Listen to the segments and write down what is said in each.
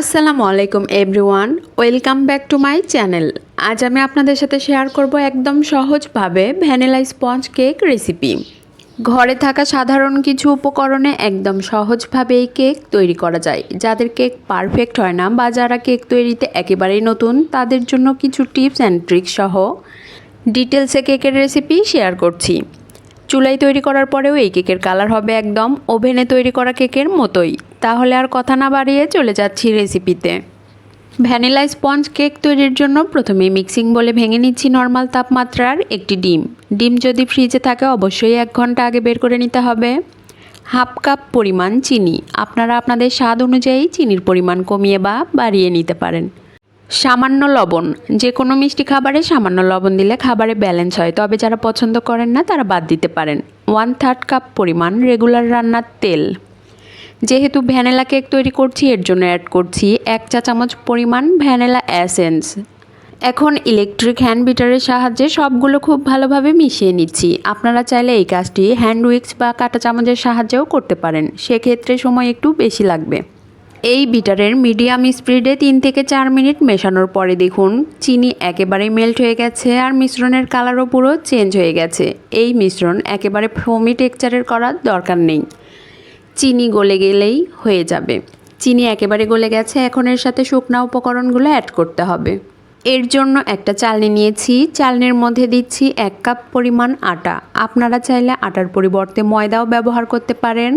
আসসালামু আলাইকুম everyone welcome back to my channel আজ আমি আপনাদের সাথে শেয়ার করব একদম সহজভাবে ভ্যানিলা স্পঞ্জ কেক রেসিপি ঘরে থাকা সাধারণ কিছু উপকরণে একদম সহজভাবে এই কেক তৈরি করা যায়। যাদের কেক পারফেক্ট হয় না বা যারা কেক তৈরিতে একেবারেই নতুন, তাদের জন্য কিছু টিপস অ্যান্ড ট্রিক্স সহ ডিটেলসে কেকের রেসিপি শেয়ার করছি। চুলায় তৈরি করার পরেও এই কেকের কালার হবে একদম ওভেনে তৈরি করা কেকের মতোই। তাহলে আর কথা না বাড়িয়ে চলে যাচ্ছি রেসিপিতে ভ্যানিলা স্পঞ্জ কেক তৈরির জন্য প্রথমে মিক্সিং বলে ভেঙে নিচ্ছি নর্মাল তাপমাত্রার একটি ডিম। ডিম যদি ফ্রিজে থাকে, অবশ্যই এক ঘণ্টা আগে বের করে নিতে হবে। হাফ কাপ পরিমাণ চিনি। আপনারা আপনাদের স্বাদ অনুযায়ী চিনির পরিমাণ কমিয়ে বা বাড়িয়ে নিতে পারেন। সামান্য লবণ। যে কোনো মিষ্টি খাবারে সামান্য লবণ দিলে খাবারে ব্যালেন্স হয়। তবে যারা পছন্দ করেন না, তারা বাদ দিতে পারেন। ওয়ান থার্ড কাপ পরিমাণ রেগুলার রান্নার তেল। যেহেতু ভ্যানিলা কেক তৈরি করছি, এর জন্য অ্যাড করছি এক চা চামচ পরিমাণ ভ্যানিলা অ্যাসেন্স এখন ইলেকট্রিক হ্যান্ড বিটারের সাহায্যে সবগুলো খুব ভালোভাবে মিশিয়ে নিচ্ছি। আপনারা চাইলে এই কাজটি হ্যান্ড উইক্স বা কাঁটা চামচের সাহায্যেও করতে পারেন। সেক্ষেত্রে সময় একটু বেশি লাগবে। এই বিটারের মিডিয়াম স্পিডে তিন থেকে চার মিনিট মেশানোর পরে দেখুন, চিনি একেবারে মেল্ট হয়ে গেছে আর মিশ্রণের কালারও পুরো চেঞ্জ হয়ে গেছে। এই মিশ্রণ একেবারে ফোমি টেক্সচারের করার দরকার নেই। চিনি গলে গেলেই হয়ে যাবে। চিনি একেবারে গলে গেছে, এখন এর সাথে শুকনা উপকরণগুলো অ্যাড করতে হবে। এর জন্য একটা চালনি নিয়েছি, চালনির মধ্যে দিচ্ছি এক কাপ পরিমাণ আটা। আপনারা চাইলে আটার পরিবর্তে ময়দাও ব্যবহার করতে পারেন।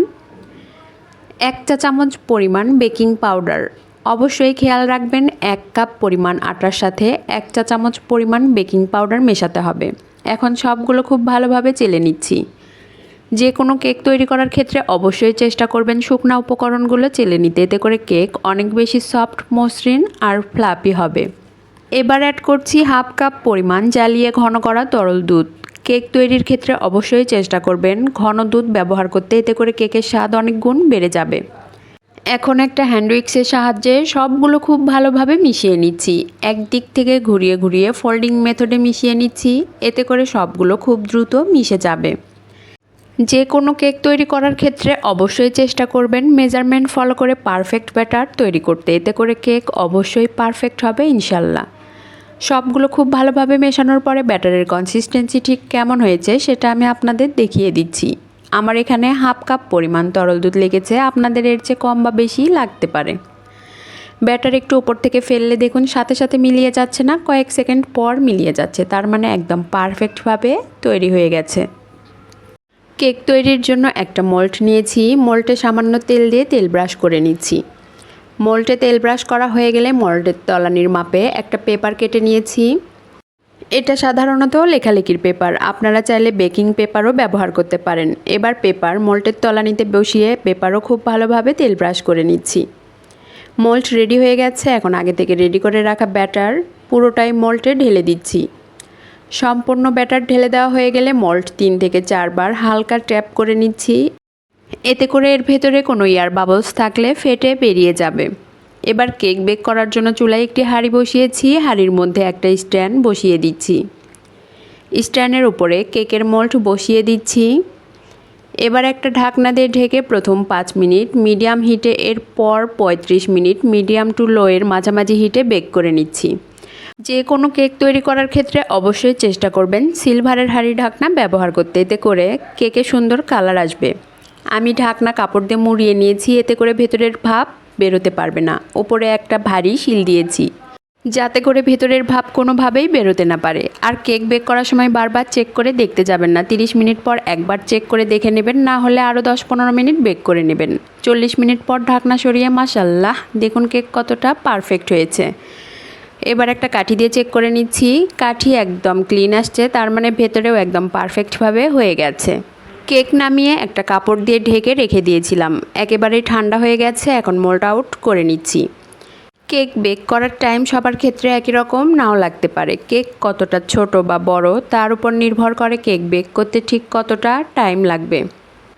এক চা চামচ পরিমাণ বেকিং পাউডার। অবশ্যই খেয়াল রাখবেন, এক কাপ পরিমাণ আটার সাথে এক চা চামচ পরিমাণ বেকিং পাউডার মেশাতে হবে। এখন সবগুলো খুব ভালোভাবে চেলে নিচ্ছি। যে কোনো কেক তৈরি করার ক্ষেত্রে অবশ্যই চেষ্টা করবেন শুকনা উপকরণগুলো চেলে নিতে। এতে করে কেক অনেক বেশি সফট, মসৃণ আর ফ্লাপি হবে। এবার অ্যাড করছি হাফ কাপ পরিমাণ জ্বালিয়ে ঘন করা তরল দুধ। কেক তৈরির ক্ষেত্রে অবশ্যই চেষ্টা করবেন ঘন দুধ ব্যবহার করতে। এতে করে কেকের স্বাদ অনেক গুণ বেড়ে যাবে। এখন একটা হ্যান্ড উইক্সের সাহায্যে সবগুলো খুব ভালোভাবে মিশিয়ে নিচ্ছি। একদিক থেকে ঘুরিয়ে ঘুরিয়ে ফোল্ডিং মেথডে মিশিয়ে নিচ্ছি। এতে করে সবগুলো খুব দ্রুত মিশে যাবে। যে কোনো কেক তৈরি করার ক্ষেত্রে অবশ্যই চেষ্টা করবেন মেজারমেন্ট ফলো করে পারফেক্ট ব্যাটার তৈরি করতে। এতে করে কেক অবশ্যই পারফেক্ট হবে, ইনশাল্লাহ। সবগুলো খুব ভালোভাবে মেশানোর পরে ব্যাটারের কনসিস্টেন্সি ঠিক কেমন হয়েছে সেটা আমি আপনাদের দেখিয়ে দিচ্ছি। আমার এখানে হাফ কাপ পরিমাণ তরল দুধ লেগেছে, আপনাদের এর চেয়ে কম বা বেশি লাগতে পারে। ব্যাটার একটু উপর থেকে ফেললে দেখুন সাথে সাথে মিলিয়ে যাচ্ছে না, কয়েক সেকেন্ড পর মিলিয়ে যাচ্ছে, তার মানে একদম পারফেক্টভাবে তৈরি হয়ে গেছে। কেক তৈরির জন্য একটা মোল্ট নিয়েছি। মোল্টে সামান্য তেল দিয়ে তেল ব্রাশ করে নিচ্ছি। মোল্টে তেল ব্রাশ করা হয়ে গেলে মোল্টের তলানির মাপে একটা পেপার কেটে নিয়েছি। এটা সাধারণত লেখালেখির পেপার। আপনারা চাইলে বেকিং পেপারও ব্যবহার করতে পারেন। এবার পেপার মোল্টের তলানিতে বসিয়ে পেপারও খুব ভালোভাবে তেল ব্রাশ করে নিচ্ছি। মোল্ট রেডি হয়ে গেছে। এখন আগে থেকে রেডি করে রাখা ব্যাটার পুরোটাই মোল্টে ঢেলে দিচ্ছি। সম্পূর্ণ ব্যাটার ঢেলে দেওয়া হয়ে গেলে মল্ট তিন থেকে চারবার হালকা ট্যাপ করে নিচ্ছি। এতে করে এর ভেতরে কোনো ইয়ার বাবলস থাকলে ফেটে বেরিয়ে যাবে। এবার কেক বেক করার জন্য চুলায় একটি হাঁড়ি বসিয়েছি, হাঁড়ির মধ্যে একটা স্ট্যান্ড বসিয়ে দিচ্ছি। স্ট্যান্ডের উপরে কেকের মোল্ট বসিয়ে দিচ্ছি। এবার একটা ঢাকনা দিয়ে ঢেকে প্রথম পাঁচ মিনিট মিডিয়াম হিটে এর পর পঁয়ত্রিশ মিনিট মিডিয়াম টু লোয়ের মাঝামাঝি হিটে বেক করে নিচ্ছি। যে কোনো কেক তৈরি করার ক্ষেত্রে অবশ্যই চেষ্টা করবেন সিলভারের হাঁড়ি ঢাকনা ব্যবহার করতে। এতে করে কেকে সুন্দর কালার আসবে। আমি ঢাকনা কাপড় দিয়ে মুড়িয়ে নিয়েছি, এতে করে ভেতরের ভাপ বেরোতে পারবে না। ওপরে একটা ভারী শিল দিয়েছি, যাতে করে ভেতরের ভাব কোনোভাবেই বেরোতে না পারে। আর কেক বেক করার সময় বারবার চেক করে দেখতে যাবেন না। তিরিশ মিনিট পর একবার চেক করে দেখে নেবেন, না হলে আরও দশ পনেরো মিনিট বেক করে নেবেন। চল্লিশ মিনিট পর ঢাকনা সরিয়ে মাসাল্লাহ দেখুন কেক কতটা পারফেক্ট হয়েছে। এবার একটা কাঠি দিয়ে চেক করে নিচ্ছি। কাঠি একদম ক্লিন আসছে, তার মানে ভেতরেও একদম পারফেক্টভাবে হয়ে গেছে। কেক নামিয়ে একটা কাপড় দিয়ে ঢেকে রেখে দিয়েছিলাম। একেবারেই ঠান্ডা হয়ে গেছে, এখন মোল্ড আউট করে নিচ্ছি। কেক বেক করার টাইম সবার ক্ষেত্রে একই রকম, নাও লাগতে পারে। কেক কতটা ছোট বা বড়, তার উপর নির্ভর করে কেক বেক করতে ঠিক কতটা টাইম লাগবে।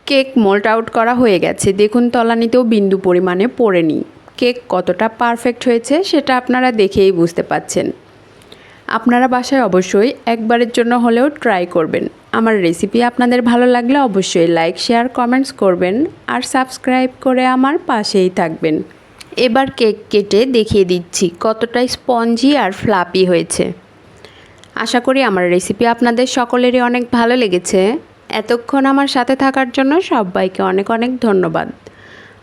কেক মোল্ড আউট করা হয়ে গেছে। দেখুন, তলানিতেও বিন্দু পরিমাণে পড়েনি। কেক কতটা পারফেক্ট হয়েছে সেটা আপনারা দেখেই বুঝতে পাচ্ছেন। আপনারা বাসায় অবশ্যই একবারের জন্য হলেও ট্রাই করবেন। আমার রেসিপি আপনাদের ভালো লাগলে অবশ্যই লাইক, শেয়ার, কমেন্টস করবেন আর সাবস্ক্রাইব করে আমার পাশেই থাকবেন। এবার কেক কেটে দেখিয়ে দিচ্ছি কতটা স্পঞ্জি আর ফ্লাপি হয়েছে। আশা করি আমার রেসিপি আপনাদের সকলেরই অনেক ভালো লেগেছে। এতক্ষণ আমার সাথে থাকার জন্য সবাইকে অনেক অনেক ধন্যবাদ।